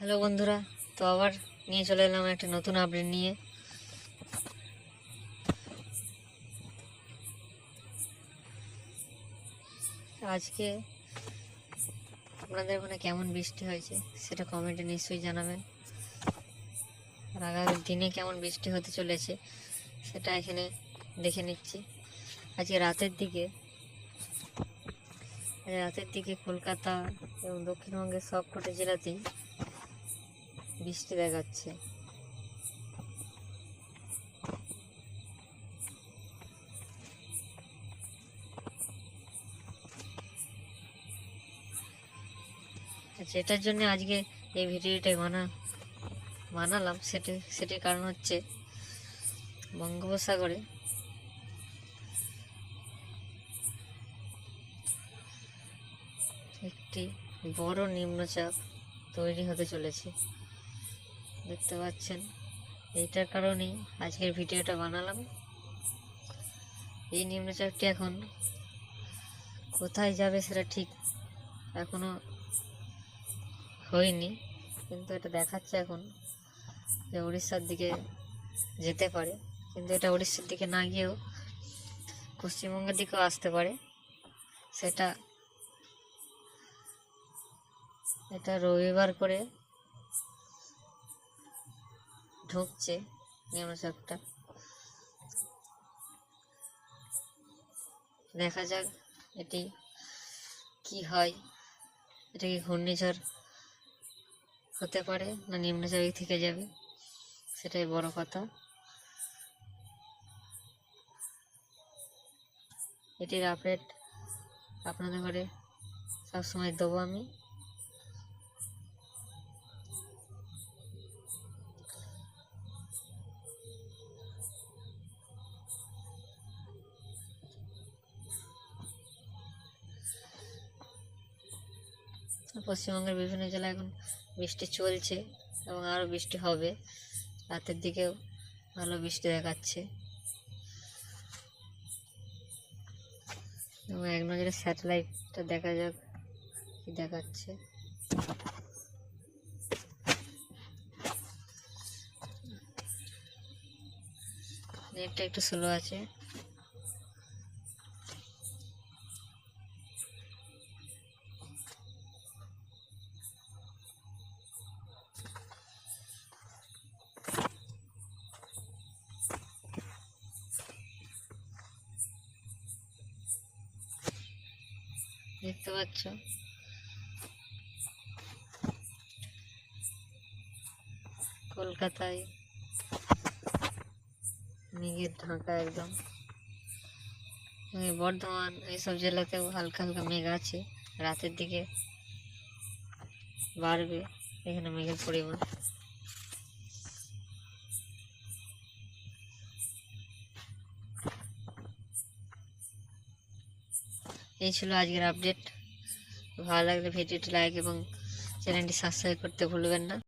Hello বন্ধুরা, তো আবার নিয়ে চলে এলাম একটা নতুন আপডেট নিয়ে। আজকে আপনাদের ওখানে কেমন বৃষ্টি হয়েছে সেটা কমেন্টে নিশ্চয়ই জানাবেন। আর আগামী দিনে কেমন বৃষ্টি হতে চলেছে সেটা এখানে দেখে নিচ্ছি। আজকে রাতের দিকে রাতের দিকে কলকাতা এবং দক্ষিণবঙ্গের সবকটা জেলাতেই বৃষ্টি দেখাচ্ছে। আচ্ছা এটার জন্য আজকে এই ভিডিওটাই বানা বানালাম। সেটি সেটির কারণ হচ্ছে বঙ্গোপসাগরে একটি বড় নিম্নচাপ তৈরি হতে চলেছে। দেখতে পাচ্ছেন? এইটার কারণেই আজকের ভিডিওটা বানালাম। এই নিম্নচাপটি এখন কোথায় যাবে সেটা ঠিক এখনও হয়নি, কিন্তু এটা দেখাচ্ছে এখন যে উড়িষ্যার দিকে যেতে পারে। কিন্তু এটা উড়িষ্যার দিকে না গিয়েও পশ্চিমবঙ্গের দিকেও আসতে পারে। সেটা, এটা রবিবার করে ঢুকছে নিম্নচাপটা দেখা যাক এটি কি হয়। এটা কি ঘূর্ণিঝড় হতে পারে না নিম্নচাপই থেকে যাবে? সেটাই বড় কথা। এটির আপডেট আপনাদের ঘরে সবসময় দেবো আমি। পশ্চিমবঙ্গের বিভিন্ন জেলায় এখন বৃষ্টি চলছে এবং আরও বৃষ্টি হবে। রাতের দিকেও ভালো বৃষ্টি দেখাচ্ছে। এবং এক নজরে স্যাটেলাইটটা দেখা যাক কি দেখাচ্ছে। নেটটা একটু স্লো আছে। দেখতে পাচ্ছ? কলকাতায় মেঘের ঢাকা একদম। বর্ধমান এইসব জেলাতেও হালকা হালকা মেঘ আছে। রাতের দিকে বাড়বে এখানে মেঘের পরিমাণ। এই ছিল আজকের আপডেট ভালো লাগলে ভিডিওটি লাইক এবং চ্যানেলটি সাবস্ক্রাইব করতে ভুলবেন না।